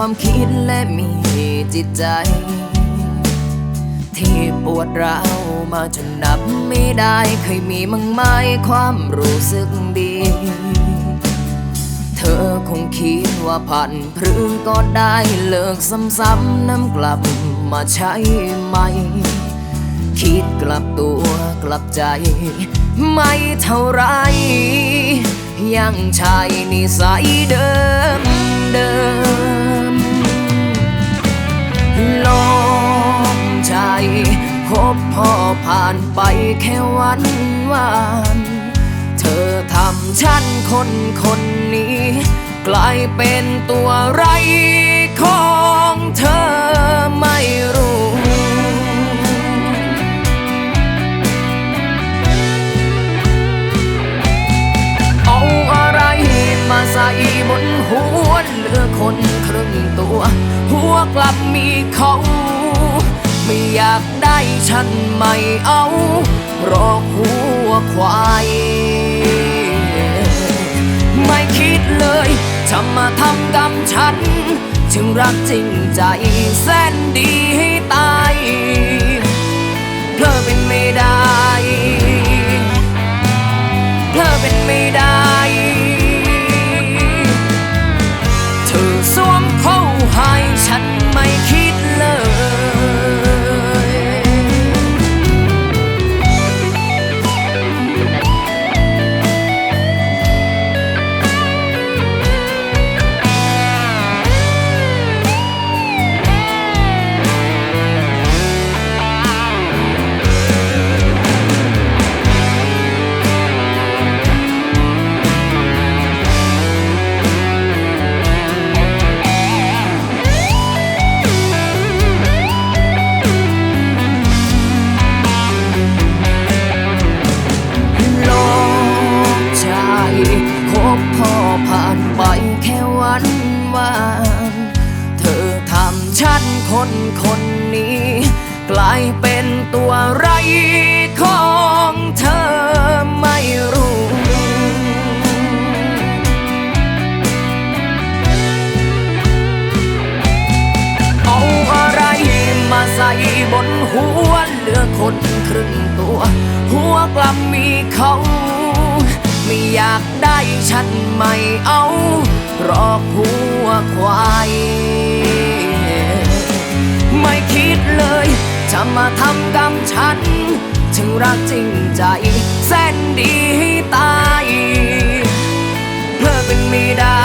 ความคิดและมีจิตใจ ที่ปวดร้าวมาจนนับไม่ได้เคยมีมั้งไหมความรู้สึกดี เธอคงคิดว่าผ่านพรึงก็ได้เลิกซ้ำๆน้ำกลับมาใช้ไหม คิดกลับตัวกลับใจ ไม่เท่าไร ยังใช่นิสัยเดิมเดิมานไปแค่วันวาน เธอทำฉันคนคนนี้ กลายเป็นตัวไรของเธอไม่รู้ เอาอะไรมาใส่บนหัวเหลือคนครึ่งตัว หัวกลับมีเขา ไม่อยากได้ฉันไม่เอารอกหัวควาย ไม่คิดเลยจะมาทำกับฉันจึงรักจริงใจแสนดีให้ตายเพลอเป็นไม่ได้ ฉันคนคนนี้ กลายเป็นตัวไรของเธอไม่รู้ เอาอะไรมาใส่บนหัวเหลือคนครึ่งตัว หัวกลับมีเขาไม่อยากได้ฉันไม่เอารอกหัวควาย มาทำกรรมฉันจึงรักจริงใจแสนดีให้ตายเพลอเป็นไม่ได้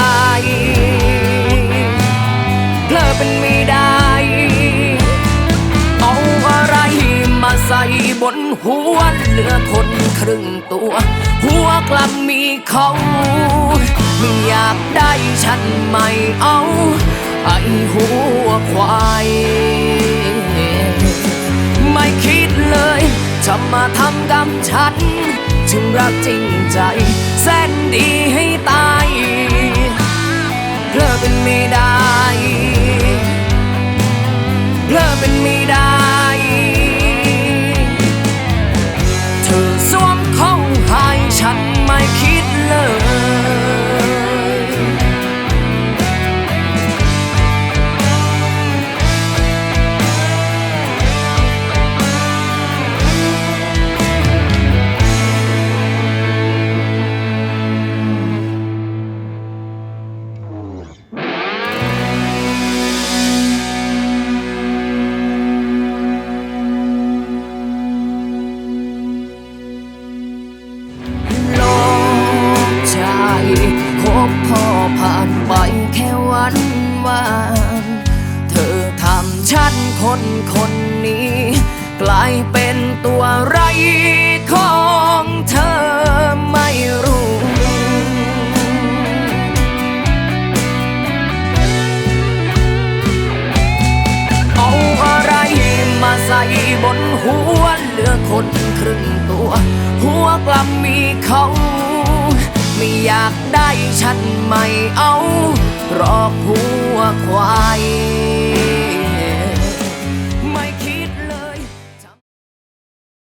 เพลอเป็นไม่ได้ เอาอะไรมาใส่บนหัวเหลือคนครึ่งตัว หัวกลับมีเขาไม่อยากได้ฉันไม่เอา ไอหัวควาย มาทำกรรมฉัน จึงรักจริงใจ แสนดีให้ตายเพลอเป็นมี คนคนนี้ กลายเป็นตัวไรของเธอไม่รู้ เอาอะไรมาใส่บนหัวเหลือคนครึ่งตัว หัวกลับมีเขาไม่อยากได้ฉันไม่เอา รอกหัวควาย